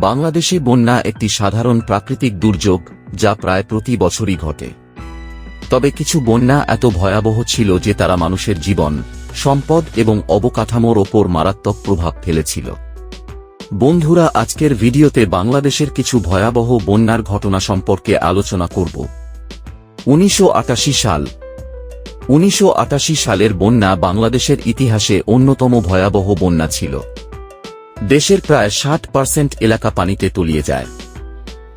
বাংলাদেশে বন্যা একটি সাধারণ প্রাকৃতিক দুর্যোগ, যা প্রায় প্রতি বছরই ঘটে। তবে কিছু বন্যা এত ভয়াবহ ছিল যে তারা মানুষের জীবন, সম্পদ এবং অবকাঠামোর ওপর মারাত্মক প্রভাব ফেলেছিল। বন্ধুরা, আজকের ভিডিওতে বাংলাদেশের কিছু ভয়াবহ বন্যার ঘটনা সম্পর্কে আলোচনা করব। উনিশশো আটাশি সাল। উনিশশো আটাশি সালের বন্যা বাংলাদেশের ইতিহাসে অন্যতম ভয়াবহ বন্যা ছিল। দেশের প্রায় ষাট পার্সেন্ট এলাকা পানিতে তলিয়ে যায়।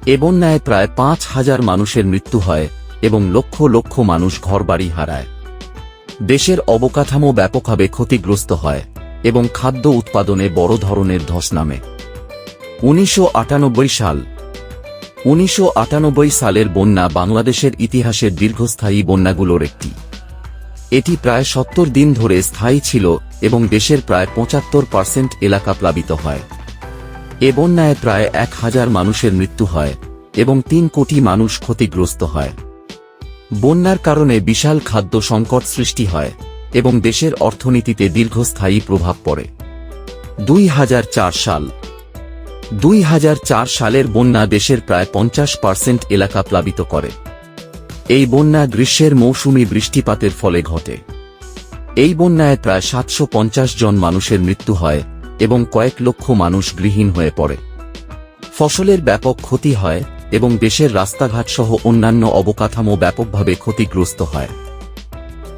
এ বন্যায় প্রায় পাঁচ হাজার মানুষের মৃত্যু হয় এবং লক্ষ লক্ষ মানুষ ঘরবাড়ি হারায়। দেশের অবকাঠামো ব্যাপকভাবে ক্ষতিগ্রস্ত হয় এবং খাদ্য উৎপাদনে বড় ধরনের ধস নামে। উনিশশো আটানব্বই সাল। উনিশশো আটানব্বই সালের বন্যা বাংলাদেশের ইতিহাসের দীর্ঘস্থায়ী বন্যাগুলোর একটি। এটি প্রায় সত্তর দিন ধরে স্থায়ী ছিল এবং দেশের প্রায় পঁচাত্তর পার্সেন্ট এলাকা প্লাবিত হয়। এ বন্যায় প্রায় এক হাজার মানুষের মৃত্যু হয় এবং তিন কোটি মানুষ ক্ষতিগ্রস্ত হয়। বন্যার কারণে বিশাল খাদ্য সংকট সৃষ্টি হয় এবং দেশের অর্থনীতিতে দীর্ঘস্থায়ী প্রভাব পড়ে। দুই হাজার চার সাল। দুই হাজার চার সালের বন্যা দেশের প্রায় পঞ্চাশ পার্সেন্ট এলাকা প্লাবিত করে। এই বন্যা গ্রীষ্মের মৌসুমি বৃষ্টিপাতের ফলে ঘটে। এই বন্যায় প্রায় সাতশো পঞ্চাশ জন মানুষের মৃত্যু হয় এবং কয়েক লক্ষ মানুষ গৃহীন হয়ে পড়ে। ফসলের ব্যাপক ক্ষতি হয় এবং দেশের রাস্তাঘাট সহ অন্যান্য অবকাঠামো ব্যাপকভাবে ক্ষতিগ্রস্ত হয়।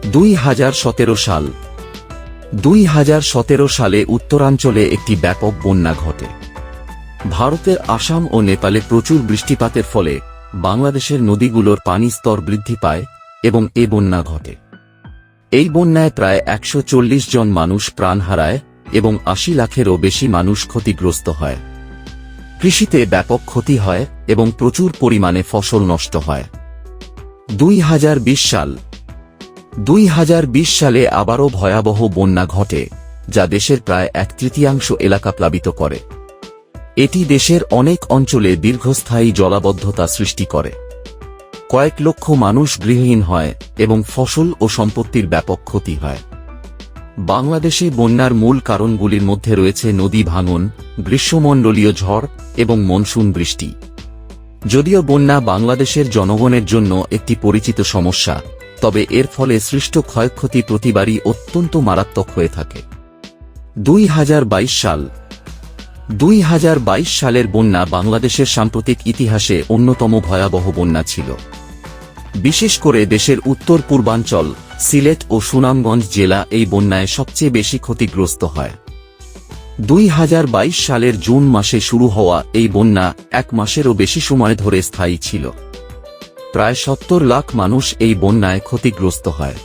দুই হাজার সতেরো সাল। দুই হাজার সতেরো সালে উত্তরাঞ্চলে একটি ব্যাপক বন্যা ঘটে। ভারতের আসাম ও নেপালে প্রচুর বৃষ্টিপাতের ফলে বাংলাদেশের নদীগুলোর পানি স্তর বৃদ্ধি পায় এবং এ বন্যা ঘটে। এই বন্যায় প্রায় একশো চল্লিশ জন মানুষ প্রাণ হারায় এবং আশি লাখেরও বেশি মানুষ ক্ষতিগ্রস্ত হয়। কৃষিতে ব্যাপক ক্ষতি হয় এবং প্রচুর পরিমাণে ফসল নষ্ট হয়। দুই হাজার বিশ সাল। দুই হাজার বিশ সালে আবারও ভয়াবহ বন্যা ঘটে, যা দেশের প্রায় এক তৃতীয়াংশ এলাকা প্লাবিত করে। এটি দেশের অনেক অঞ্চলে দীর্ঘস্থায়ী জলাবদ্ধতা সৃষ্টি করে। কয়েক লক্ষ মানুষ গৃহহীন হয় এবং ফসল ও সম্পত্তির ব্যাপক ক্ষতি হয়। বাংলাদেশে বন্যার মূল কারণগুলির মধ্যে রয়েছে নদী ভাঙন, গ্রীষ্মমণ্ডলীয় ঝড় এবং মনসুন বৃষ্টি। যদিও বন্যা বাংলাদেশের জনগণের জন্য একটি পরিচিত সমস্যা, তবে এর ফলে সৃষ্ট ক্ষয়ক্ষতি প্রতিবারই অত্যন্ত মারাত্মক হয়ে থাকে। দুই হাজার বাইশ সাল দুই হাজার বাইশ সালের বন্যা বাংলাদেশের সাম্প্রতিক ইতিহাসে অন্যতম ভয়াবহ বন্যা ছিল। বিশেষ করে দেশের উত্তর পূর্বাঞ্চল, সিলেট ও সুনামগঞ্জ জেলা এই বন্যায় সবচেয়ে বেশি ক্ষতিগ্রস্ত হয়। দুই হাজার বাইশ সালের জুন মাসে শুরু হওয়া এই বন্যা এক মাসেরও বেশি সময় ধরে স্থায়ী ছিল। প্রায় সত্তর লাখ মানুষ এই বন্যায় ক্ষতিগ্রস্ত হয়।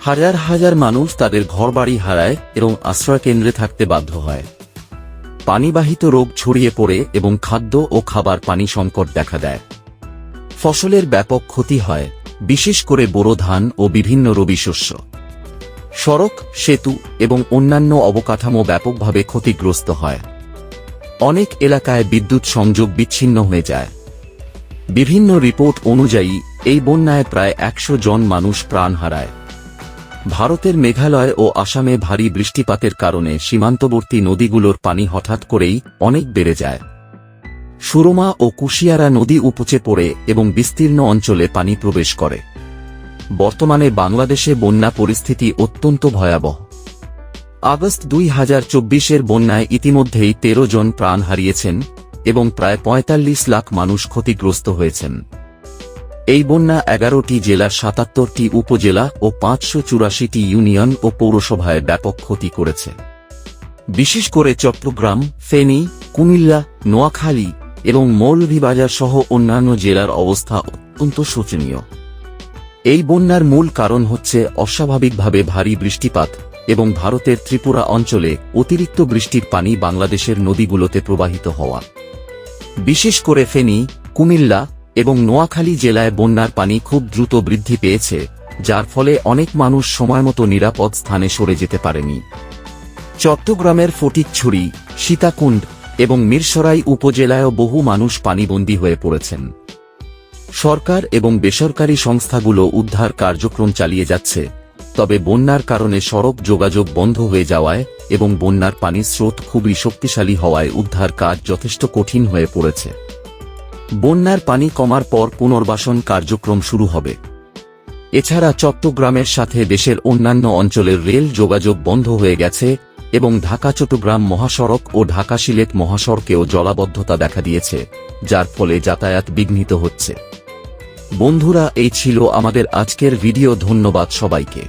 হাজার হাজার মানুষ তাদের ঘরবাড়ি হারায় এবং আশ্রয়কেন্দ্রে থাকতে বাধ্য হয়। পানিবাহিত রোগ ছড়িয়ে পড়ে এবং খাদ্য ও খাবার পানি সংকট দেখা দেয়। ফসলের ব্যাপক ক্ষতি হয়, বিশেষ করে বোরো ধান ও বিভিন্ন রবি শস্য। সড়ক, সেতু এবং অন্যান্য অবকাঠামো ব্যাপকভাবে ক্ষতিগ্রস্ত হয়। অনেক এলাকায় বিদ্যুৎ সংযোগ বিচ্ছিন্ন হয়ে যায়। বিভিন্ন রিপোর্ট অনুযায়ী, এই বন্যায় প্রায় একশো জন মানুষ প্রাণ হারায়। ভারতের মেঘালয় ও আসামে ভারী বৃষ্টিপাতের কারণে সীমান্তবর্তী নদীগুলোর পানি হঠাৎ করেই অনেক বেড়ে যায়। সুরমা ও কুশিয়ারা নদী উপচে পড়ে এবং বিস্তীর্ণ অঞ্চলে পানি প্রবেশ করে। বর্তমানে বাংলাদেশে বন্যা পরিস্থিতি অত্যন্ত ভয়াবহ। আগস্ট দুই হাজার চব্বিশের বন্যায় ইতিমধ্যেই তেরো জন প্রাণ হারিয়েছেন এবং প্রায় পঁয়তাল্লিশ লাখ মানুষ ক্ষতিগ্রস্ত হয়েছেন। এই বন্যা এগারোটি জেলার সাতাত্তরটি উপজেলা ও পাঁচশো চুরাশিটি ইউনিয়ন ও পৌরসভায় ব্যাপক ক্ষতি করেছে। বিশেষ করে চট্টগ্রাম, ফেনী, কুমিল্লা, নোয়াখালী এবং মৌলভীবাজার সহ অন্যান্য জেলার অবস্থা অত্যন্ত শোচনীয়। এই বন্যার মূল কারণ হচ্ছে অস্বাভাবিকভাবে ভারী বৃষ্টিপাত এবং ভারতের ত্রিপুরা অঞ্চলে অতিরিক্ত বৃষ্টির পানি বাংলাদেশের নদীগুলোতে প্রবাহিত হওয়া। বিশেষ করে ফেনী, কুমিল্লা এবং নোয়াখালী জেলায় বন্যার পানি খুব দ্রুত বৃদ্ধি পেয়েছে, যার ফলে অনেক মানুষ সময়মতো নিরাপদ স্থানে সরে যেতে পারেনি। চট্টগ্রামের ফটিকছড়ি, সীতাকুণ্ড এবং মিরসরাই উপজেলায়ও বহু মানুষ পানিবন্দী হয়ে পড়েছেন। সরকার এবং বেসরকারি সংস্থাগুলো উদ্ধার কার্যক্রম চালিয়ে যাচ্ছে, তবে বন্যার কারণে সড়ক যোগাযোগ বন্ধ হয়ে যাওয়ায় এবং বন্যার পানির স্রোত খুবই শক্তিশালী হওয়ায় উদ্ধার কাজ যথেষ্ট কঠিন হয়ে পড়েছে। বন্যার পানি কমার পর পুনর্বাসন কার্যক্রম শুরু হবে। এছাড়া চট্টগ্রামের সাথে দেশের অন্যান্য অঞ্চলের রেল যোগাযোগ বন্ধ হয়ে গেছে এবং ঢাকা চট্টগ্রাম মহাসড়ক ও ঢাকা সিলেট মহাসড়কেও জলাবদ্ধতা দেখা দিয়েছে, যার ফলে যাতায়াত বিঘ্নিত হচ্ছে। বন্ধুরা, এই ছিল আমাদের আজকের ভিডিও। ধন্যবাদ সবাইকে।